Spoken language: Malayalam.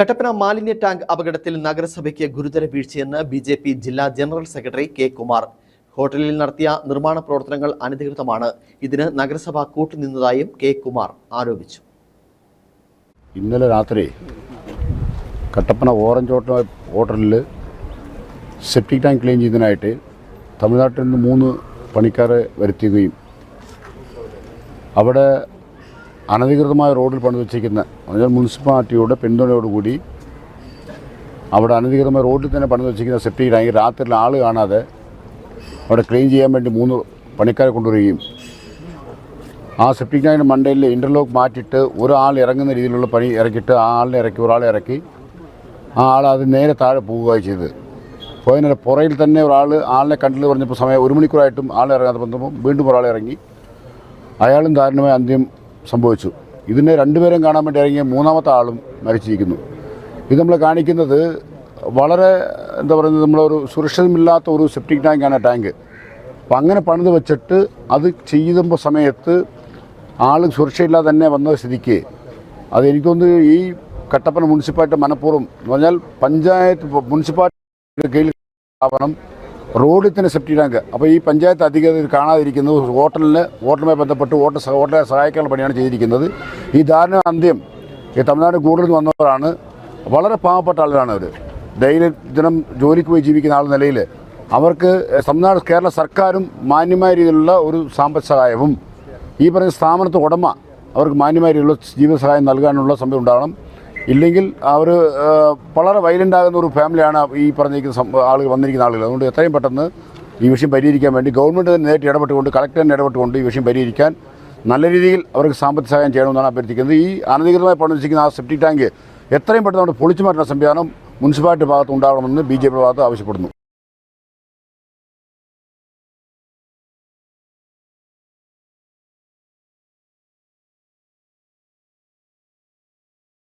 കട്ടപ്പന മാലിന്യ ടാങ്ക് അപകടത്തിൽ നഗരസഭയ്ക്ക് ഗുരുതര വീഴ്ചയെന്ന് ബി ജെ പി ജില്ലാ ജനറൽ സെക്രട്ടറി കെ കുമാർ. ഹോട്ടലിൽ നടത്തിയ നിർമ്മാണ പ്രവർത്തനങ്ങൾ അനധികൃതമാണ്. ഇതിന് നഗരസഭ കൂട്ടുനിന്നതായും കെ കുമാർ ആരോപിച്ചു. ഇന്നലെ രാത്രി കട്ടപ്പന ഓറഞ്ച് ഹോട്ടൽ ഹോട്ടലിൽ സെപ്റ്റിക് ടാങ്ക് ക്ലീൻ ചെയ്യുന്നതിനായിട്ട് തമിഴ്നാട്ടിൽ നിന്ന് മൂന്ന് പണിക്കാരെ വരുത്തുകയും അവിടെ അനധികൃതമായ റോഡിൽ പണി വെച്ചിരിക്കുന്ന പറഞ്ഞാൽ മുനിസിപ്പാലിറ്റിയുടെ പിന്തുണയോടുകൂടി അവിടെ അനധികൃതമായ റോഡിൽ തന്നെ പണി വെച്ചിരിക്കുന്ന സെപ്റ്റിക് ടാങ്ക് രാത്രിയിൽ ആൾ കാണാതെ അവിടെ ക്ലീൻ ചെയ്യാൻ വേണ്ടി മൂന്ന് പണിക്കാരെ കൊണ്ടുവരികയും ആ സെപ്റ്റിക് ടാങ്കിന്റെ മണ്ടയിൽ ഇന്റർലോക്ക് മാറ്റിയിട്ട് ഒരാൾ ഇറങ്ങുന്ന രീതിയിലുള്ള പണി ഇറക്കിയിട്ട് ആ ആളിനെ ഇറക്കി ഒരാളെ ഇറക്കി ആ ആൾ അത് നേരെ താഴെ പോവുകയാണ് ചെയ്തത്. പോയതിനെ പുറയിൽ തന്നെ ഒരാൾ ആളിനെ കണ്ടിൽ പറഞ്ഞപ്പോൾ സമയം ഒരു മണിക്കൂറായിട്ടും ആളെ ഇറങ്ങാതെ വന്നപ്പോൾ വീണ്ടും ഒരാളെ ഇറങ്ങി. അയാളും ദാരുണമായ അന്ത്യം സംഭവിച്ചു. ഇതിനെ രണ്ടുപേരും കാണാൻ വേണ്ടി ഇറങ്ങിയ മൂന്നാമത്തെ ആളും മരിച്ചിരിക്കുന്നു. ഇത് നമ്മൾ കാണിക്കുന്നത് വളരെ എന്താ പറയുന്നത് നമ്മളൊരു സുരക്ഷിതമില്ലാത്ത ഒരു സെപ്റ്റിക് ടാങ്കാണ് ടാങ്ക് അപ്പം അങ്ങനെ പണിത് വെച്ചിട്ട് അത് ചെയ്യുമ്പോൾ സമയത്ത് ആൾ സുരക്ഷയില്ലാതെ തന്നെ വന്ന സ്ഥിതിക്ക്. അത് എനിക്കൊന്ന് ഈ കട്ടപ്പന മുനിസിപ്പാലിറ്റി മനഃപൂർവം എന്ന് പറഞ്ഞാൽ പഞ്ചായത്ത് മുനിസിപ്പാലിറ്റി കീഴിൽ സ്ഥാപനം റോഡിൽ തന്നെ സെപ്റ്റി ടാങ്ക്. അപ്പോൾ ഈ പഞ്ചായത്ത് അധികൃതർ കാണാതിരിക്കുന്നത് ഹോട്ടലിന് ഹോട്ടലുമായി ബന്ധപ്പെട്ട് ഹോട്ടൽ ഹോട്ടലെ സഹായിക്കാനുള്ള പണിയാണ് ചെയ്തിരിക്കുന്നത്. ഈ ദാരുണ അന്ത്യം ഈ തമിഴ്നാട് കൂടുതൽ വന്നവരാണ്. വളരെ പാവപ്പെട്ട ആളുകളാണ് അവർ ഡെയിലി ദിനം ജോലിക്ക് പോയി ജീവിക്കുന്ന ആൾ നിലയിൽ അവർക്ക് തമിഴ്നാട് കേരള സർക്കാരും മാന്യമായ രീതിയിലുള്ള ഒരു സാമ്പത്തിക സഹായവും ഈ പറയുന്ന സ്ഥാപനത്തെ ഉടമ അവർക്ക് മാന്യമായ രീതിയിലുള്ള ജീവിത സഹായം നൽകാനുള്ള സമയം ഉണ്ടാകണം ഇല്ലെങ്കിൽ അവർ വളരെ വയലന്റ് ആകുന്ന ഒരു ഫാമിലിയാണ് ഈ പറഞ്ഞിരിക്കുന്ന ആളുകൾ വന്നിരിക്കുന്ന ആളുകൾ. അതുകൊണ്ട് എത്രയും പെട്ടെന്ന് ഈ വിഷയം പരിഹരിക്കാൻ വേണ്ടി ഗവൺമെന്റ് തന്നെ നേരിട്ട് ഇടപെട്ടുകൊണ്ട് കളക്ടർ തന്നെ ഇടപെട്ടുകൊണ്ട് ഈ വിഷയം പരിഹരിക്കാൻ നല്ല രീതിയിൽ അവർക്ക് സാമ്പത്തിക സഹായം ചെയ്യണമെന്നാണ് അഭ്യർത്ഥിക്കുന്നത്. ഈ അനധികൃതമായി പണിച്ചിരിക്കുന്ന ആ സെപ്റ്റിക് ടാങ്ക് എത്രയും പെട്ടെന്ന് പൊളിച്ചു മാറ്റുന്ന സംവിധാനം മുനിസിപ്പാലിറ്റി ഭാഗത്ത് ഉണ്ടാകണമെന്ന് ബി ജെ പി ഭാഗത്ത് ആവശ്യപ്പെടുന്നു.